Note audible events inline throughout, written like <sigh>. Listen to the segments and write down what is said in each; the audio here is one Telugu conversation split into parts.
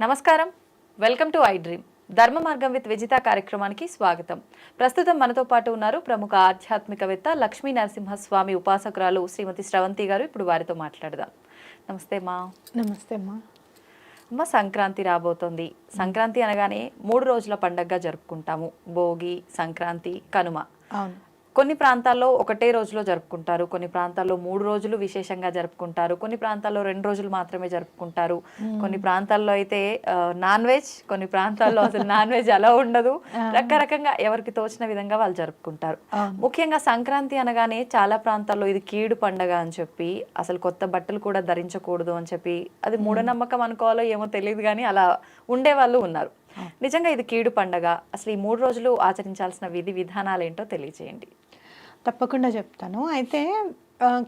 నమస్కారం. Welcome to I Dream. ధర్మ మార్గం విత్ విజిత కార్యక్రమానికి స్వాగతం. ప్రస్తుతం మనతో పాటు ఉన్నారు ప్రముఖ ఆధ్యాత్మికవేత్త లక్ష్మీ నరసింహస్వామి ఉపాసకురాలు శ్రీమతి స్రవంతి గారు. ఇప్పుడు వారితో మాట్లాడదాం. నమస్తే మా నమస్తే అమ్మా. అమ్మ సంక్రాంతి రాబోతోంది. సంక్రాంతి అనగానే మూడు రోజుల పండగగా జరుపుకుంటాము. భోగి సంక్రాంతి కనుమ. అవును. కొన్ని ప్రాంతాల్లో ఒకటే రోజులో జరుపుకుంటారు కొన్ని ప్రాంతాల్లో మూడు రోజులు విశేషంగా జరుపుకుంటారు కొన్ని ప్రాంతాల్లో రెండు రోజులు మాత్రమే జరుపుకుంటారు. కొన్ని ప్రాంతాల్లో అయితే నాన్ వెజ్ కొన్ని ప్రాంతాల్లో అసలు <laughs> నాన్ వెజ్ అలా ఉండదు. రకరకంగా ఎవరికి తోచిన విధంగా వాళ్ళు జరుపుకుంటారు. ముఖ్యంగా సంక్రాంతి అనగానే చాలా ప్రాంతాల్లో ఇది కీడు పండగ అని చెప్పి అసలు కొత్త బట్టలు కూడా ధరించకూడదు అని చెప్పి అది మూఢనమ్మకం అనుకోవాలో ఏమో తెలియదు కానీ అలా ఉండే వాళ్ళు ఉన్నారు నిజంగా ఇది కీడు పండగ. అసలు ఈ మూడు రోజులు ఆచరించాల్సిన విధి విధానాలు ఏంటో తెలియజేయండి తప్పకుండా చెప్తాను. అయితే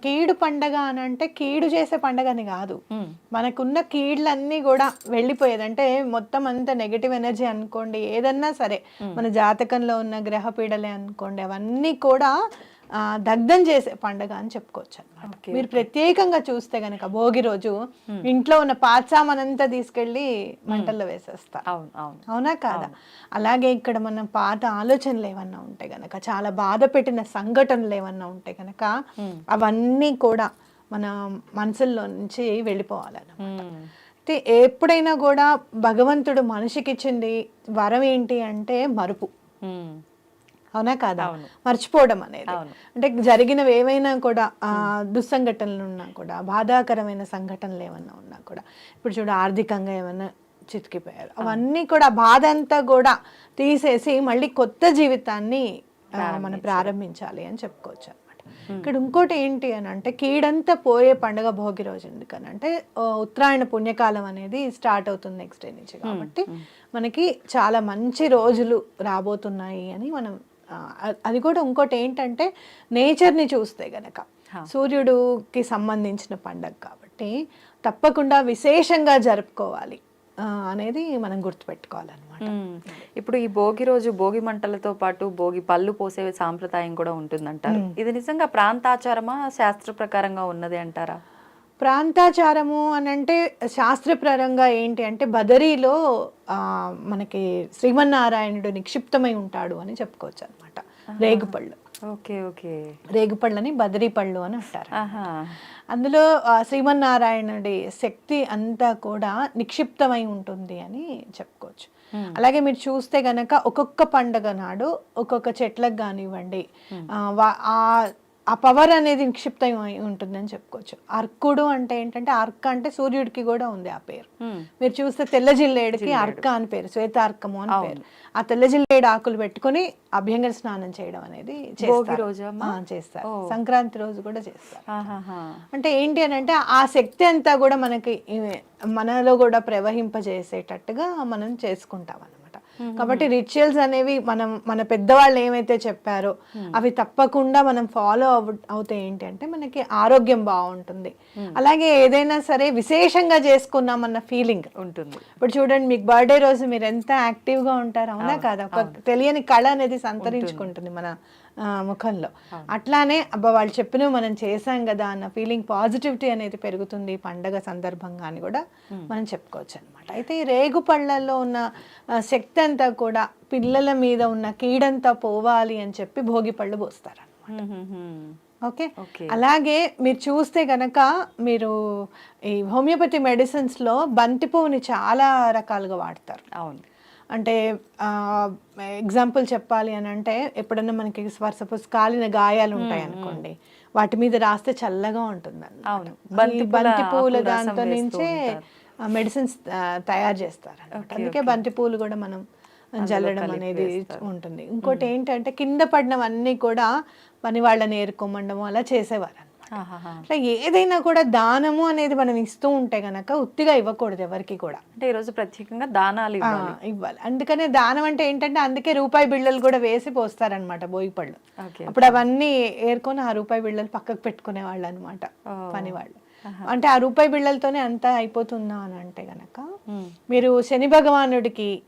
కీడు పండగ అని అంటే కీడు చేసే పండగ అని కాదు. మనకున్న కీళ్ళన్నీ కూడా వెళ్ళిపోయేది. అంటే మొత్తం అంత నెగటివ్ ఎనర్జీ అనుకోండి ఏదన్నా సరే. మన జాతకంలో ఉన్న గ్రహ పీడలే అనుకోండి అవన్నీ కూడా దగ్ధం చేసే పండగ అని చెప్పుకోవచ్చు అనమాట మీరు ప్రత్యేకంగా చూస్తే గనక భోగి రోజు ఇంట్లో ఉన్న పాచామనంతా తీసుకెళ్ళి మంటల్లో వేసేస్తారు అవును అవును. అవునా కాదా? అలాగే ఇక్కడ మనం పాత ఆలోచనలు ఏమన్నా ఉంటే గనక చాలా బాధ పెట్టిన సంఘటనలు ఏమన్నా ఉంటే గనక అవన్నీ కూడా మన మనసుల్లో నుంచి వెళ్ళిపోవాలన్నమాట. అయితే ఎప్పుడైనా కూడా భగవంతుడు మనిషికి ఇచ్చింది వరం ఏంటి అంటే మరుపు. అవునా కాదా. మర్చిపోవడం అనేది. అంటే జరిగినవి ఏవైనా కూడా ఆ, దుస్సంఘటనలు ఉన్నా కూడా బాధాకరమైన సంఘటనలు ఏమన్నా ఉన్నా కూడా ఇప్పుడు చూడు ఆర్థికంగా ఏమన్నా చితికిపోయారు. అవన్నీ కూడా బాధ అంతా కూడా తీసేసి మళ్ళీ కొత్త జీవితాన్ని మనం ప్రారంభించాలి. అని చెప్పుకోవచ్చు అనమాట ఇక్కడ ఇంకోటి ఏంటి అని అంటే కీడంతా పోయే పండుగ భోగి రోజు ఎందుకని అంటే ఆ, ఉత్తరాయణ పుణ్యకాలం అనేది స్టార్ట్ అవుతుంది నెక్స్ట్ డే నుంచి కాబట్టి మనకి చాలా మంచి రోజులు రాబోతున్నాయి అని మనం అది కూడా ఇంకోటి ఏంటంటే నేచర్ని చూస్తే గనక సూర్యుడుకి సంబంధించిన పండగ కాబట్టి తప్పకుండా విశేషంగా జరుపుకోవాలి అనేది మనం గుర్తుపెట్టుకోవాలన్నమాట. ఇప్పుడు ఈ భోగి రోజు భోగి మంటలతో పాటు భోగి పళ్ళు పోసే సాంప్రదాయం కూడా ఉంటుందంటారు. ఇది నిజంగా ప్రాంతాచారమా శాస్త్ర ప్రకారంగా ఉన్నది అంటారా? ప్రాంతాచారము అని అంటే శాస్త్రపరంగా ఏంటి అంటే బదరీలో మనకి శ్రీమన్నారాయణుడు నిక్షిప్తమై ఉంటాడు అని చెప్పుకోవచ్చు అనమాట రేగుపళ్ళు. Okay okay. రేగుపళ్ళని బదరీ పళ్ళు అని అంటారు. అందులో శ్రీమన్నారాయణుడి శక్తి అంతా కూడా నిక్షిప్తమై ఉంటుంది అని చెప్పుకోవచ్చు. అలాగే మీరు చూస్తే గనక ఒక్కొక్క పండగ నాడు ఒక్కొక్క చెట్లకు కానివ్వండి ఆ, ఆ పవర్ అనేది నిక్షిప్తమై ఉంటుందని చెప్పుకోవచ్చు. అర్కుడు అంటే ఏంటంటే అర్క అంటే సూర్యుడికి కూడా ఉంది ఆ పేరు. మీరు చూస్తే తెల్ల జిల్లేడుకి అర్క అని పేరు శ్వేతార్కము అని పేరు. ఆ తెల్ల జిల్లేడు ఆకులు పెట్టుకొని అభ్యంగన స్నానం చేయడం అనేది చేస్తారు. సంక్రాంతి రోజు కూడా చేస్తారు. అంటే ఏంటి అని అంటే ఆ శక్తి అంతా కూడా మనకి మనలో కూడా ప్రవహింపజేసేటట్టుగా మనం చేసుకుంటాం కాబట్టి రిచువల్స్ అనేవి మనం మన పెద్దవాళ్ళు ఏమైతే చెప్పారో అవి తప్పకుండా మనం ఫాలో అవ అవుతే ఏంటి అంటే మనకి ఆరోగ్యం బాగుంటుంది. అలాగే ఏదైనా సరే విశేషంగా చేసుకున్నామన్న ఫీలింగ్ ఉంటుంది. ఇప్పుడు చూడండి మీకు బర్త్డే రోజు మీరు ఎంత యాక్టివ్గా ఉంటారు? అవునా కాదా? ఒక తెలియని కళ అనేది సంతరించుకుంటుంది మన ముఖంలో. అట్లానే అబ్బా వాళ్ళు చెప్పినవి మనం చేసాం కదా అన్న ఫీలింగ్ పాజిటివిటీ అనేది పెరుగుతుంది పండగ సందర్భంగా అని కూడా మనం చెప్పుకోవచ్చు అనమాట అయితే ఈ రేగు పళ్ళల్లో ఉన్న శక్తి అంతా కూడా పిల్లల మీద ఉన్న కీడంతా పోవాలి అని చెప్పి భోగి పళ్ళు పోస్తారు. ఓకే? ఓకే. అలాగే మీరు చూస్తే గనక మీరు ఈ హోమియోపతి మెడిసిన్స్లో బంతి పువ్వుని చాలా రకాలుగా వాడతారు. అవును. అంటే ఎగ్జాంపుల్ చెప్పాలి అని అంటే ఎప్పుడన్నా మనకి ఫర్ సపోజ్ కాలిన గాయాలు ఉంటాయి అనుకోండి వాటి మీద రాస్తే చల్లగా ఉంటుంది అవును. బంతి పూల దాంతో నుంచే మెడిసిన్స్ తయారు చేస్తారు. అందుకే బంతి పూలు కూడా మనం జల్లడం అనేది ఉంటుంది. ఇంకోటి ఏంటంటే కింద పడినవన్నీ కూడా పని వాళ్ళని ఏరుకోమండము అలా చేసేవారు అట్లా ఏదైనా కూడా దానము అనేది మనం ఇస్తూ ఉంటే గనక ఉత్తిగా ఇవ్వకూడదు ఎవరికి కూడా. అంటే ఈరోజు ప్రత్యేకంగా దానాలు ఇవ్వాలి. అందుకనే దానం అంటే ఏంటంటే అందుకే రూపాయి బిళ్ళలు కూడా వేసి పోస్తారనమాట బోయి పళ్ళు. ఓకే. అప్పుడు అవన్నీ ఏరుకొని ఆ రూపాయి బిళ్ళలు పక్కకు పెట్టుకునే వాళ్ళు అనమాట పని వాళ్ళు. అంటే ఆ రూపాయి బిళ్ళలతోనే అంతా అయిపోతుందా అని అంటే గనక. మీరు శని భగవానుడికి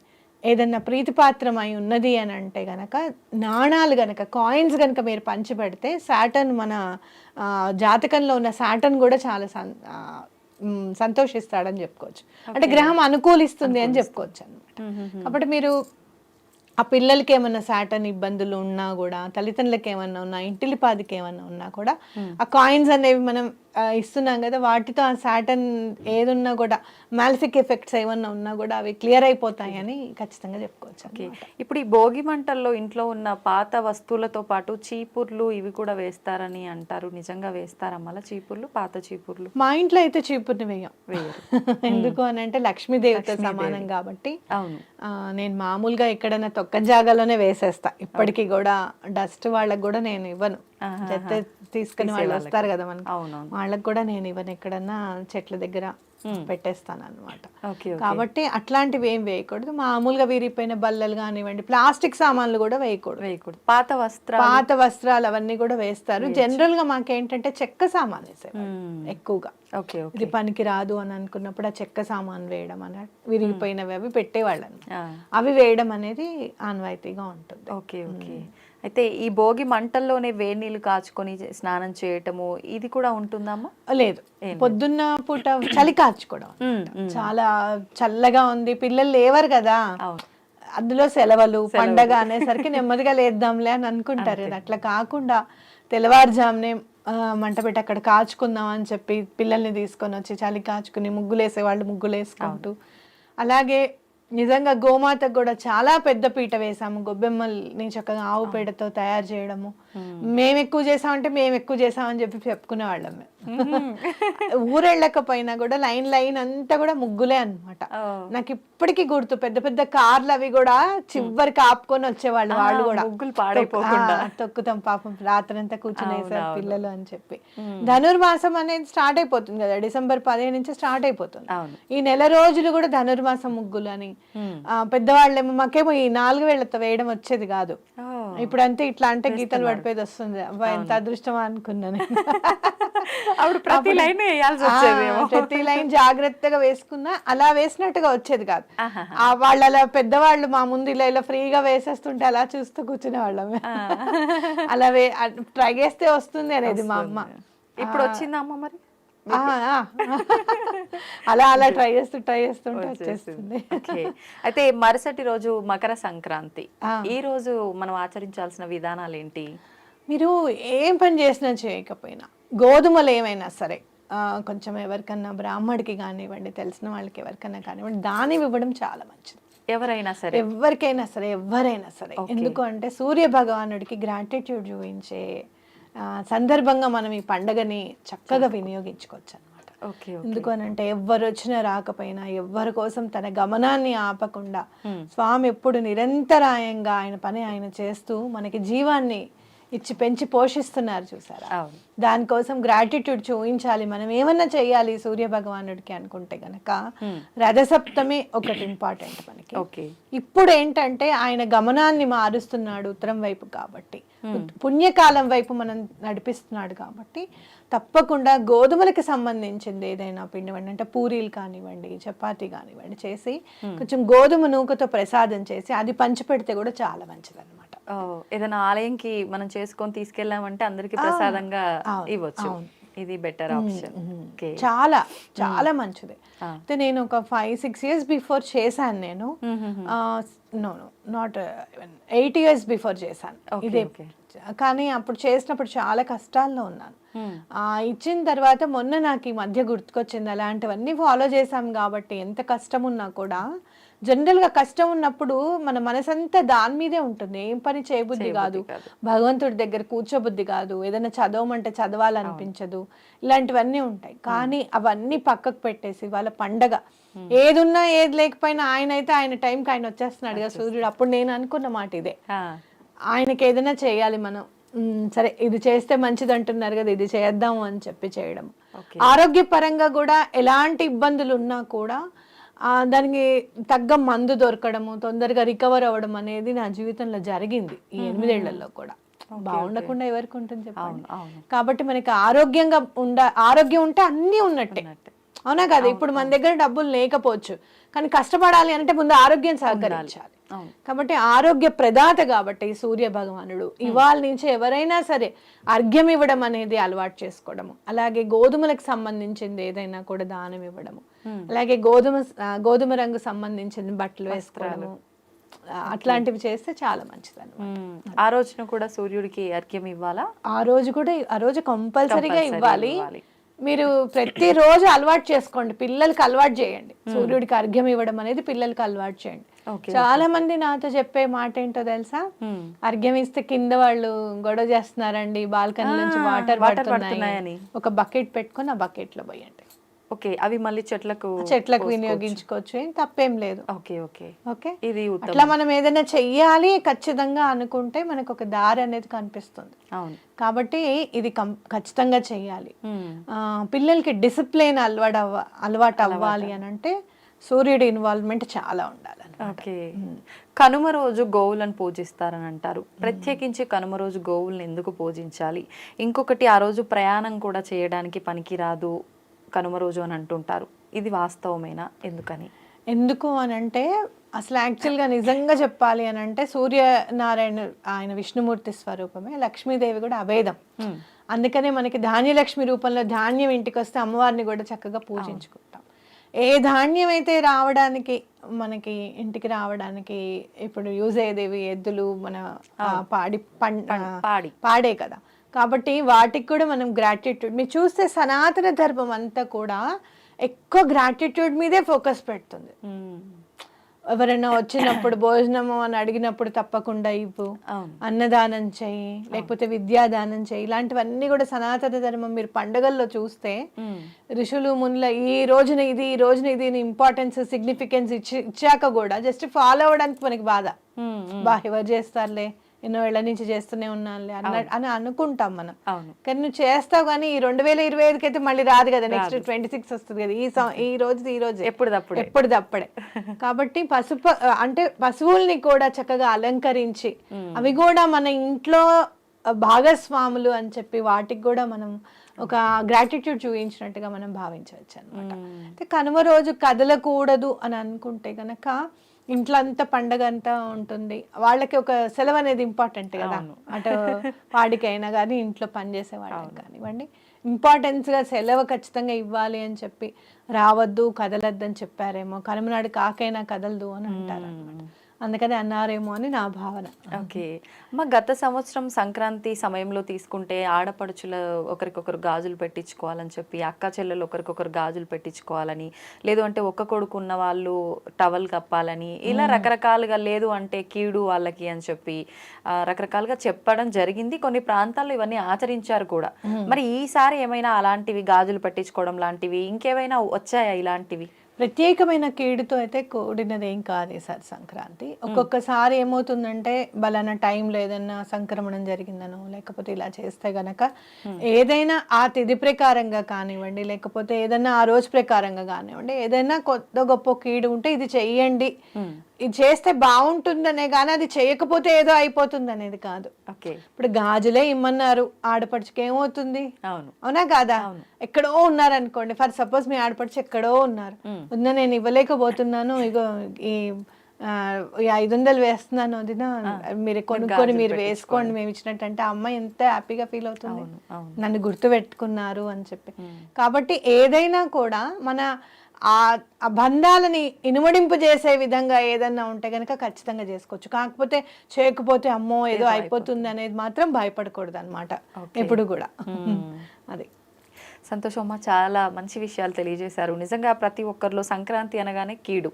ఏదన్నా ప్రీతిపాత్రమై ఉన్నది అని అంటే గనక నాణాలు గనక కాయిన్స్ గనక మీరు పంచిపెడితే సాటర్న్ మన జాతకంలో ఉన్న సాటర్న్ కూడా చాలా సంతోషిస్తాడని చెప్పుకోవచ్చు. అంటే గ్రహం అనుకూలిస్తుంది అని చెప్పుకోవచ్చు అనమాట కాబట్టి మీరు ఆ పిల్లలకి ఏమన్నా సాటర్న్ ఇబ్బందులు ఉన్నా కూడా తల్లిదండ్రులకి ఏమన్నా ఉన్నా ఇంటిలిపాదికి ఏమన్నా ఉన్నా కూడా ఆ కాయిన్స్ అనేవి మనం ఇస్తున్నాం కదా వాటితో ఆ సాటర్న్ ఏదున్నా కూడా మాలిఫిక్ ఎఫెక్ట్స్ ఏమన్నా ఉన్నా కూడా అవి క్లియర్ అయిపోతాయని ఖచ్చితంగా చెప్పుకోవచ్చు ఓకే. ఇప్పుడు ఈ భోగి మంటల్లో ఇంట్లో ఉన్న పాత వస్తువులతో పాటు చీపుర్లు ఇవి కూడా వేస్తారని అంటారు. నిజంగా వేస్తారా మళ్ళీ చీపుర్లు పాత చీపుర్లు? మా ఇంట్లో అయితే చీపుర్ని వేయం. వేయరు. <laughs> ఎందుకు అని అంటే లక్ష్మీదేవితో సమానం కాబట్టి నేను మామూలుగా ఎక్కడైనా తొక్క జాగాలోనే వేసేస్తా. ఇప్పటికీ కూడా డస్ట్ వాళ్ళకి కూడా నేను ఇవ్వను. చెత్త తీసుకుని వాళ్ళు వస్తారు కదా మనకి. వాళ్ళకి కూడా నేను ఇవ్వను ఎక్కడన్నా చెట్ల దగ్గర పెట్టేస్తాను అనమాట కాబట్టి అట్లాంటివి ఏం వేయకూడదు. మామూలుగా విరిగిపోయిన బల్లలు కానివ్వండి ప్లాస్టిక్ సామాన్లు కూడా వేయకూడదు. వేయకూడదు. పాత వస్త్రాలు. పాత వస్త్రాలు అవన్నీ కూడా వేస్తారు. జనరల్గా మాకేంటంటే చెక్క సామాన్ మ్మ్. ఎక్కువగా. ఇది పనికి రాదు అని అనుకున్నప్పుడు ఆ చెక్క సామాన్ వేయడం అని విరిగిపోయినవి అవి పెట్టేవాళ్ళని అవి వేయడం అనేది ఆనవాయితీగా ఉంటుంది. Okay okay. అయితే ఈ భోగి మంటల్లోనే వేడి నీళ్ళు కాచుకొని స్నానం చేయటము ఇది కూడా ఉంటుందమ్మా లేదు. పొద్దున్న పూట చలి కాచుకోవడం. <clears throat> చాలా చల్లగా ఉంది. పిల్లలు లేవరు కదా. అందులో సెలవులు పండగ అనేసరికి నెమ్మదిగా లేద్దాంలే అని అనుకుంటారు. అట్లా కాకుండా తెల్లవారుజామునే మంట పెట్టి అక్కడ కాచుకుందాం అని చెప్పి పిల్లల్ని తీసుకొని వచ్చి చలి కాచుకుని ముగ్గులు వేసే వాళ్ళు ముగ్గులు వేసుకుంటూ అలాగే నిజంగా గోమాతకు కూడా చాలా పెద్ద పీట వేసాము గొబ్బెమ్మల్ని చక్కగా ఆవు పేడతో తయారు చేయడము. మేము. ఎక్కువ చేసామంటే మేము ఎక్కువ చేసామని చెప్పి చెప్పుకునే వాళ్ళం <laughs> ఊరెళ్ళకపోయినా కూడా లైన్ లైన్ అంతా కూడా ముగ్గులే అన్నమాట. ఓ. నాకు ఇప్పటికీ గుర్తు పెద్ద పెద్ద కార్లు అవి కూడా చివరికి ఆపుకొని వచ్చేవాళ్ళు వాళ్ళు కూడా. ముగ్గులు పాడైపోకుండా. తొక్కుతాం పాపం రాత్రంతా కూర్చుని వేశారు పిల్లలు అని చెప్పి. ధనుర్మాసం అనేది స్టార్ట్ అయిపోతుంది కదా డిసెంబర్ పదిహేను నుంచి స్టార్ట్ అయిపోతుంది. ఈ నెల రోజులు కూడా ధనుర్మాసం ముగ్గులు అని పెద్దవాళ్ళేమో మాకేమో ఈ నాలుగు వేళ్ళతో వేయడం వచ్చేది కాదు. ఇప్పుడు అంతే ఇట్లా అంటే గీతలు పడిపోయేది వస్తుంది. అబ్బా ఎంత అదృష్టమా అనుకున్నాను అప్పుడు ప్రతి లైన్ వేయాల్సి వచ్చేది ప్రతి లైన్ జాగ్రత్తగా వేసుకున్నా అలా వేసినట్టుగా వచ్చేది కాదు. వాళ్ళు అలా పెద్దవాళ్ళు మా ముందు ఇలా ఇలా ఫ్రీగా వేసేస్తుంటే అలా చూస్తూ కూర్చునే వాళ్ళం అలా ట్రై చేస్తే వస్తుంది అనేది మా అమ్మ. ఇప్పుడు వచ్చిందమ్మా మరి ఆ, ఆ. అలా అలా <laughs> ట్రై చేస్తూ ట్రై చేస్తుంటే వచ్చేస్తుంది. అయితే మరుసటి రోజు మకర సంక్రాంతి. ఈ రోజు మనం ఆచరించాల్సిన విధానాలు ఏంటి? మీరు ఏం పని చేసినా చేయకపోయినా గోధుమలు ఏమైనా సరే కొంచెం ఎవరికన్నా బ్రాహ్మడికి కానివ్వండి తెలిసిన వాళ్ళకి ఎవరికన్నా కానివ్వండి దాని ఇవ్వడం చాలా మంచిది. ఎవరైనా సరే. ఎవరికైనా సరే ఎవరైనా సరే. ఎందుకు అంటే సూర్య భగవానుడికి గ్రాటిట్యూడ్ చూపించే సందర్భంగా మనం ఈ పండగని చక్కగా వినియోగించుకోవచ్చు అనమాట ఓకే ఎందుకు అని అంటే ఎవ్వరు వచ్చినా రాకపోయినా ఎవ్వరి కోసం తన గమనాన్ని ఆపకుండా స్వామి ఎప్పుడు నిరంతరాయంగా ఆయన పని ఆయన చేస్తూ మనకి జీవాన్ని ఇచ్చి పెంచి పోషిస్తున్నారు చూసారా? దానికోసం గ్రాటిట్యూడ్ చూపించాలి మనం ఏమన్నా చేయాలి సూర్య భగవానుడికి అనుకుంటే గనక రథసప్తమి ఒకటి ఇంపార్టెంట్ మనకి. ఓకే. ఇప్పుడు ఏంటంటే ఆయన గమనాన్ని మారుస్తున్నాడు ఉత్తరం వైపు కాబట్టి. పుణ్యకాలం వైపు మనం నడిపిస్తున్నాడు కాబట్టి తప్పకుండా గోధుమలకి సంబంధించింది ఏదైనా పిండి వండి అంటే పూరీలు కానివ్వండి చపాతీ కానివ్వండి చేసి కొంచెం గోధుమ నూకతో ప్రసాదం చేసి అది పంచిపెడితే కూడా చాలా మంచిది అనమాట ఏదైనా ఆలయంకి మనం చేసుకొని తీసుకెళ్ళామంటే అందరికి ప్రసాదంగా ఇవ్వచ్చు. ఇది బెటర్ ఆప్షన్ చాలా చాలా మంచిది. అయితే నేను ఒక ఫైవ్ సిక్స్ ఇయర్స్ బిఫోర్ చేశాను నేను. No no not eight years before చేశాను. ఇదే. కానీ అప్పుడు చేసినప్పుడు చాలా కష్టాల్లో ఉన్నాను. Hmm. ఆ, ఇచ్చిన తర్వాత మొన్న నాకు ఈ మధ్య గుర్తుకొచ్చింది అలాంటివన్నీ ఫాలో చేశాం కాబట్టి ఎంత కష్టం ఉన్నా కూడా జనరల్గా కష్టం ఉన్నప్పుడు మన మనసంతా దాని మీదే ఉంటుంది. ఏం పని చేయబుద్ధి కాదు. కాదు. భగవంతుడి దగ్గర కూర్చోబుద్ధి కాదు. ఏదైనా చదవమంటే చదవాలనిపించదు. ఇలాంటివన్నీ ఉంటాయి. కానీ అవన్నీ పక్కకు పెట్టేసి వాళ్ళ పండగ ఏది ఉన్నా ఏది లేకపోయినా ఆయన అయితే ఆయన టైంకి ఆయన వచ్చేస్తున్నాడు కదా సూర్యుడు. అప్పుడు నేను అనుకున్న మాట ఇదే. ఆయనకి ఏదైనా చేయాలి మనం. సరే ఇది చేస్తే మంచిది అంటున్నారు కదా ఇది చేద్దాము అని చెప్పి చేయడం. ఆరోగ్యపరంగా కూడా ఎలాంటి ఇబ్బందులు ఉన్నా కూడా దానికి తగ్గ మందు దొరకడము తొందరగా రికవర్ అవ్వడం అనేది నా జీవితంలో జరిగింది ఈ ఎనిమిదేళ్ళలో కూడా. బాగుండకుండా ఎవరికి ఉంటుంది చెప్పండి. కాబట్టి మనకి ఆరోగ్యంగా ఉండ ఆరోగ్యం ఉంటే అన్నీ ఉన్నట్టే. అవునా కదా? ఇప్పుడు మన దగ్గర డబ్బులు లేకపోవచ్చు. కానీ కష్టపడాలి అంటే ముందు ఆరోగ్యం సహకరించాలి. కాబట్టి ఆరోగ్య ప్రదాత కాబట్టి సూర్య భగవానుడు ఇవాళ నుంచి ఎవరైనా సరే అర్ఘ్యం ఇవ్వడం అనేది అలవాటు చేసుకోవడము. అలాగే గోధుమలకు సంబంధించింది ఏదైనా కూడా దానం ఇవ్వడము. అలాగే గోధుమ గోధుమ రంగు సంబంధించిన బట్టలు వేసుకోవడము. అట్లాంటివి చేస్తే చాలా మంచిది మ్మ్. ఆ రోజున కూడా సూర్యుడికి అర్ఘ్యం ఇవ్వాలా? ఆ రోజు కూడా ఆ రోజు కంపల్సరీగా ఇవ్వాలి. మీరు ప్రతిరోజు అలవాటు చేసుకోండి. పిల్లలకి అలవాటు చేయండి. సూర్యుడికి అర్ఘ్యం ఇవ్వడం అనేది పిల్లలకి అలవాటు చేయండి. చాలా మంది నాతో చెప్పే మాట ఏంటో తెలుసా? మ్మ్. అర్ఘ్యం ఇస్తే కింద వాళ్ళు గొడవ చేస్తున్నారండి. బాల్కనీ నుంచి ఆ, వాటర్ పడుతున్నాయని. ఒక బకెట్ పెట్టుకొని ఆ బకెట్లో పోయండి. ఓకే అవి మళ్ళీ చెట్లకు చెట్లకు వినియోగించుకోవచ్చు. ఏం తప్పేం లేదు. ఓకే ఓకే ఓకే ఇది అట్లా మనం ఏదైనా చెయ్యాలి ఖచ్చితంగా అనుకుంటే మనకు ఒక దారి అనేది కనిపిస్తుంది. అవును. కాబట్టి ఇది ఖచ్చితంగా చెయ్యాలి. ఆ, పిల్లలకి డిసిప్లిన్ అలవాటు అవ్వ అలవాటు అవ్వాలి అని అంటే సూర్యుడి ఇన్వాల్వ్మెంట్ చాలా ఉండాలి ఓకే కనుమ రోజు గోవులను పూజిస్తారని అంటారు. ప్రత్యేకించి కనుమ రోజు గోవులను ఎందుకు పూజించాలి? ఇంకొకటి ఆ రోజు ప్రయాణం కూడా చేయడానికి పనికిరాదు. కనుమ రోజు అని అంటుంటారు. ఇది వాస్తవమేనా? ఎందుకని? ఎందుకు అని అంటే అసలు యాక్చువల్గా నిజంగా చెప్పాలి అని అంటే సూర్యనారాయణ ఆయన విష్ణుమూర్తి స్వరూపమే లక్ష్మీదేవి కూడా అభేదం. అందుకనే మనకి ధాన్యలక్ష్మి రూపంలో ధాన్యం ఇంటికి వస్తే అమ్మవారిని కూడా చక్కగా పూజించుకుంటాం. ఏ ధాన్యం అయితే రావడానికి మనకి ఇంటికి రావడానికి ఇప్పుడు యూజ్ అయ్యేదేవి ఎద్దులు మన పాడి పాడి. పాడే కదా. కాబట్టి వాటికి కూడా మనం గ్రాటిట్యూడ్ మీరు చూస్తే సనాతన ధర్మం అంతా కూడా ఎక్కువ గ్రాటిట్యూడ్ మీదే ఫోకస్ పెడుతుంది. మ్మ్. ఎవరైనా వచ్చినప్పుడు భోజనము అని అడిగినప్పుడు తప్పకుండా ఇవ్వు. అన్నదానం చేయి లేకపోతే విద్యాదానం చేయి. ఇలాంటివన్నీ కూడా సనాతన ధర్మం మీరు పండగల్లో చూస్తే మ్మ్. ఋషులు మునుల ఈ రోజున ఇది ఈ రోజున ఇది ఇంపార్టెన్స్ సిగ్నిఫికెన్స్ ఇచ్చి ఇచ్చాక కూడా జస్ట్ ఫాలో అవ్వడానికి మనకి బాధ. మ్మ్. బా ఎవరు చేస్తారులే? ఎన్నో ఏళ్ళ నుంచి చేస్తూనే ఉన్నానులే అన్న అని అనుకుంటాం మనం. కానీ నువ్వు చేస్తావు కానీ ఈ రెండు వేల ఇరవై ఐదుకి అయితే మళ్ళీ రాదు కదా నెక్స్ట్ ట్వంటీ సిక్స్ వస్తుంది కదా. ఈ ఈ రోజు ఈ రోజు. ఎప్పుడుదప్పుడే. ఎప్పటిదప్పుడే <laughs> కాబట్టి పసుపు అంటే పశువుల్ని కూడా చక్కగా అలంకరించి అవి కూడా మన ఇంట్లో భాగస్వాములు అని చెప్పి వాటికి కూడా మనం ఒక గ్రాటిట్యూడ్ చూపించినట్టుగా మనం భావించవచ్చు అనమాట. అయితే కనుమ రోజు కదలకూడదు అని అనుకుంటే గనక ఇంట్లో అంతా పండగ అంతా ఉంటుంది. వాళ్ళకి ఒక సెలవు అనేది ఇంపార్టెంట్ కదా. అటు <laughs> వాడికైనా కానీ ఇంట్లో పనిచేసే వాళ్ళకి కానివ్వండి. ఇంపార్టెన్స్గా సెలవు ఖచ్చితంగా ఇవ్వాలి అని చెప్పి రావద్దు కదలద్దు అని చెప్పారేమో. కనుమనాడు కాకైనా కదలదు అని అంటారు అన్నమాట అందుకని అన్నారేమో అని నా భావన. ఓకే. అమ్మ గత సంవత్సరం సంక్రాంతి సమయంలో తీసుకుంటే ఆడపడుచుల ఒకరికొకరు గాజులు పెట్టించుకోవాలని చెప్పి అక్క చెల్లెలు ఒకరికొకరు గాజులు పెట్టించుకోవాలని లేదు అంటే ఒక్క కొడుకు ఉన్న వాళ్ళు టవల్ కప్పాలని ఇలా రకరకాలుగా లేదు అంటే కీడు వాళ్ళకి అని చెప్పి రకరకాలుగా చెప్పడం జరిగింది. కొన్ని ప్రాంతాల్లో ఇవన్నీ ఆచరించారు కూడా. మరి ఈసారి ఏమైనా అలాంటివి గాజులు పెట్టించుకోవడం లాంటివి ఇంకేమైనా వచ్చాయా ఇలాంటివి? ప్రత్యేకమైన కీడుతో అయితే కూడినది ఏం కాదు సార్ సంక్రాంతి. ఒక్కొక్కసారి ఏమవుతుందంటే బలానా టైంలో ఏదైనా సంక్రమణం జరిగిందనో లేకపోతే ఇలా చేస్తే గనక ఏదైనా ఆ తిథి ప్రకారంగా కానివ్వండి లేకపోతే ఏదైనా ఆ రోజు ప్రకారంగా కానివ్వండి ఏదైనా కొత్త గొప్ప కీడు ఉంటే ఇది చెయ్యండి. ఇది చేస్తే బాగుంటుందనే కానీ అది చేయకపోతే ఏదో అయిపోతుంది అనేది కాదు ఇప్పుడు గాజులే ఇమ్మన్నారు ఆడపడుచుకి ఏమవుతుంది? అవును. అవునా కాదా? ఎక్కడో ఉన్నారు అనుకోండి ఫర్ సపోజ్ మీ ఆడపడుచు ఎక్కడో ఉన్నారు. వదినా నేను ఇవ్వలేకపోతున్నాను ఇగో ఈ ఐదు వందలు వేస్తున్నాను వదిన. మీరు కొనుక్కొని మీరు వేసుకోండి మేము ఇచ్చినట్టు అంటే ఆ అమ్మాయి ఎంత హ్యాపీగా ఫీల్ అవుతుంది. నన్ను గుర్తు పెట్టుకున్నారు అని చెప్పి. కాబట్టి ఏదైనా కూడా మన ఆ ఆ బంధాలని ఇనుమడింపు చేసే విధంగా ఏదన్నా ఉంటే కనుక ఖచ్చితంగా చేసుకోవచ్చు. కాకపోతే చేయకపోతే అమ్మో ఏదో అయిపోతుంది అనేది మాత్రం భయపడకూడదు అనమాట ఎప్పుడు కూడా. <laughs> అది. సంతోషం అమ్మ చాలా మంచి విషయాలు తెలియజేశారు. నిజంగా ప్రతి ఒక్కరిలో సంక్రాంతి అనగానే కీడు.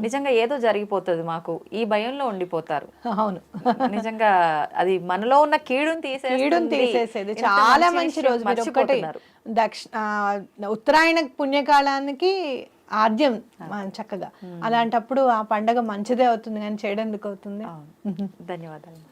నిజంగా ఏదో జరిగిపోతుంది మాకు. ఈ భయంలో ఉండిపోతారు. అవును. నిజంగా అది మనలో ఉన్న కీడుని తీసేస్తుంది. కీడుని తీసేసేది. చాలా మంచి రోజు. మీరు ఒకటి మర్చిపోతున్నారు. దక్ష ఆ, ఉత్తరాయణ పుణ్యకాలానికి ఆద్యం చక్కగా. అలాంటప్పుడు ఆ పండగ మంచిదే అవుతుంది కానీ చేయడానికి అవుతుంది? అవును. ధన్యవాదాలు.